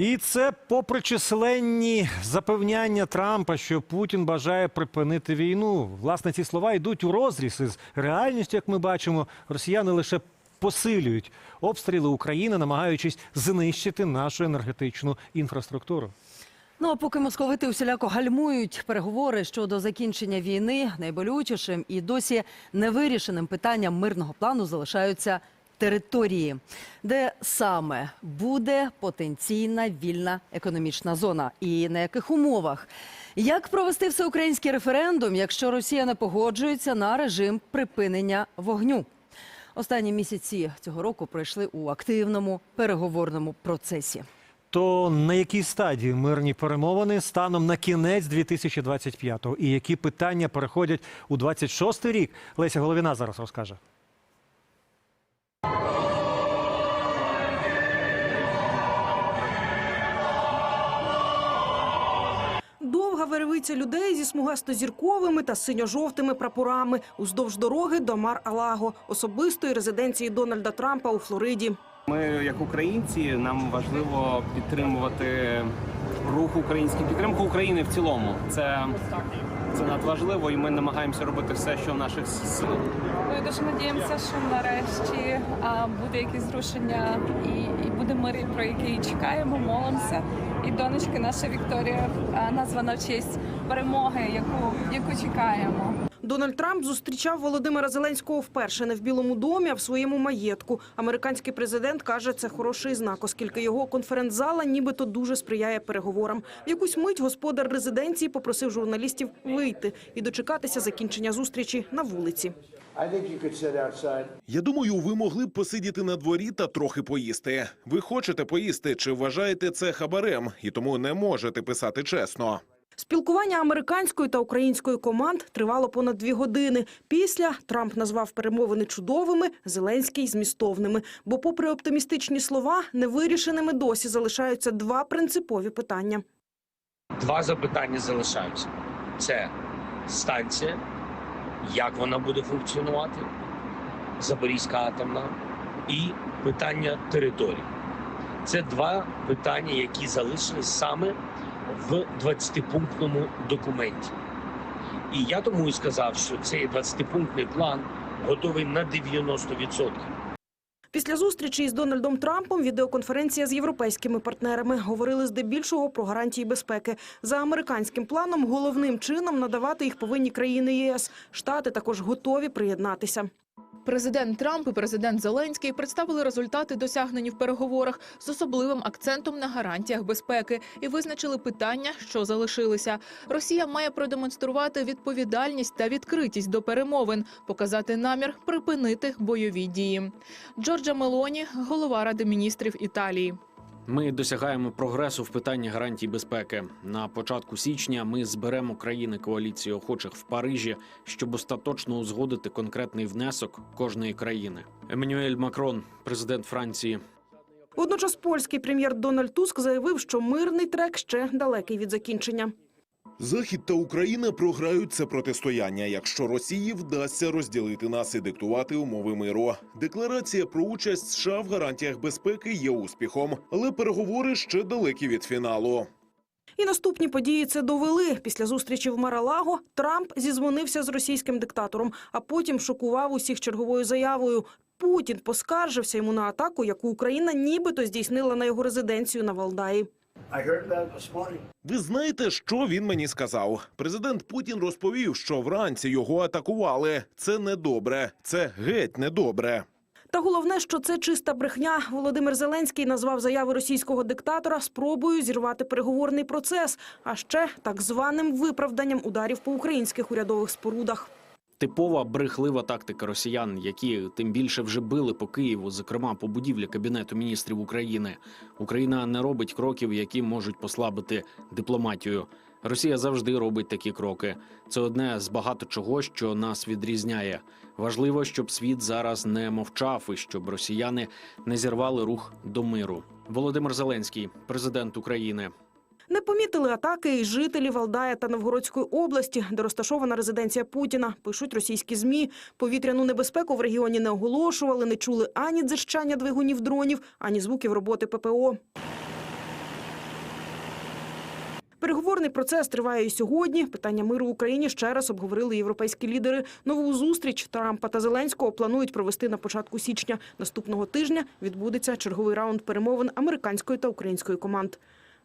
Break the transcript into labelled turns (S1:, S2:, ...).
S1: І це попри численні запевняння Трампа, що Путін бажає припинити війну. Власне, ці слова йдуть у розріз із реальністю, як ми бачимо, росіяни лише посилюють обстріли України, намагаючись знищити нашу енергетичну інфраструктуру.
S2: Ну а поки московити усіляко гальмують переговори щодо закінчення війни, найболючішим і досі невирішеним питанням мирного плану залишаються території, де саме буде потенційна вільна економічна зона, і на яких умовах. Як провести всеукраїнський референдум, якщо Росія не погоджується на режим припинення вогню? Останні місяці цього року пройшли у активному переговорному процесі.
S1: То на якій стадії мирні перемовини станом на кінець 2025-го? І які питання переходять у 26-й рік? Леся Головіна зараз розкаже.
S3: Довга веревиця людей зі смугасто-зірковими та синьо-жовтими прапорами уздовж дороги до Мар-Алаго, особистої резиденції Дональда Трампа у Флориді.
S4: Ми, як українці, нам важливо підтримувати рух український, підтримку України в цілому. Це, це надважливо, і ми намагаємося робити все, що в наших силах.
S5: Ми дуже надіємося, що нарешті а, буде якесь зрушення і, і буде мир, про який чекаємо, молимося. І донечка наша Вікторія а, названа в честь перемоги, яку, яку чекаємо.
S3: Дональд Трамп зустрічав Володимира Зеленського вперше не в Білому домі, а в своєму маєтку. Американський президент каже, це хороший знак, оскільки його конференц-зала нібито дуже сприяє переговорам. В якусь мить господар резиденції попросив журналістів вийти і дочекатися закінчення зустрічі на вулиці.
S6: Я думаю, ви могли б посидіти на дворі та трохи поїсти. Ви хочете поїсти, чи вважаєте це хабарем, і тому не можете писати чесно.
S3: Спілкування американської та української команд тривало понад дві години. Після Трамп назвав перемовини чудовими, Зеленський змістовними. Бо, попри оптимістичні слова, невирішеними досі залишаються два принципові питання.
S7: Два запитання залишаються: це станція, як вона буде функціонувати, Запорізька атомна, і питання території. Це два питання, які залишились саме в 20-пунктному документі. І я тому і сказав, що цей 20-пунктний план готовий на 90%.
S3: Після зустрічі із Дональдом Трампом відеоконференція з європейськими партнерами говорили здебільшого про гарантії безпеки. За американським планом головним чином надавати їх повинні країни ЄС. Штати також готові приєднатися.
S8: Президент Трамп і президент Зеленський представили результати досягнені в переговорах з особливим акцентом на гарантіях безпеки і визначили питання, що залишилися. Росія має продемонструвати відповідальність та відкритість до перемовин, показати намір припинити бойові дії. Джорджа Мелоні, голова ради міністрів Італії.
S9: Ми досягаємо прогресу в питанні гарантій безпеки. На початку січня ми зберемо країни коаліції охочих в Парижі, щоб остаточно узгодити конкретний внесок кожної країни. Еммануель Макрон, президент Франції,
S3: Водночас польський прем'єр Дональд Туск заявив, що мирний трек ще далекий від закінчення.
S6: Захід та Україна програють це протистояння, якщо Росії вдасться розділити нас і диктувати умови миру. Декларація про участь США в гарантіях безпеки є успіхом, але переговори ще далекі від фіналу.
S3: І наступні події це довели. Після зустрічі в Маралаго Трамп зізвонився з російським диктатором, а потім шокував усіх черговою заявою. Путін поскаржився йому на атаку, яку Україна нібито здійснила на його резиденцію на Валдаї.
S10: I heard that this morning.
S6: Ви знаєте, що він мені сказав? Президент Путін розповів, що вранці його атакували. Це недобре, це геть недобре.
S3: Та головне, що це чиста брехня. Володимир Зеленський назвав заяви російського диктатора спробою зірвати переговорний процес, а ще так званим виправданням ударів по українських урядових спорудах.
S9: Типова брехлива тактика росіян, які тим більше вже били по Києву, зокрема по будівлі кабінету міністрів України. Україна не робить кроків, які можуть послабити дипломатію. Росія завжди робить такі кроки. Це одне з багато чого, що нас відрізняє. Важливо, щоб світ зараз не мовчав і щоб росіяни не зірвали рух до миру. Володимир Зеленський, президент України.
S3: Не помітили атаки і жителі Валдая та Новгородської області, де розташована резиденція Путіна. Пишуть російські змі. Повітряну небезпеку в регіоні не оголошували, не чули ані дзижчання двигунів дронів, ані звуків роботи ППО. Переговорний процес триває і сьогодні. Питання миру в Україні ще раз обговорили європейські лідери. Нову зустріч Трампа та Зеленського планують провести на початку січня. Наступного тижня відбудеться черговий раунд перемовин американської та української команд.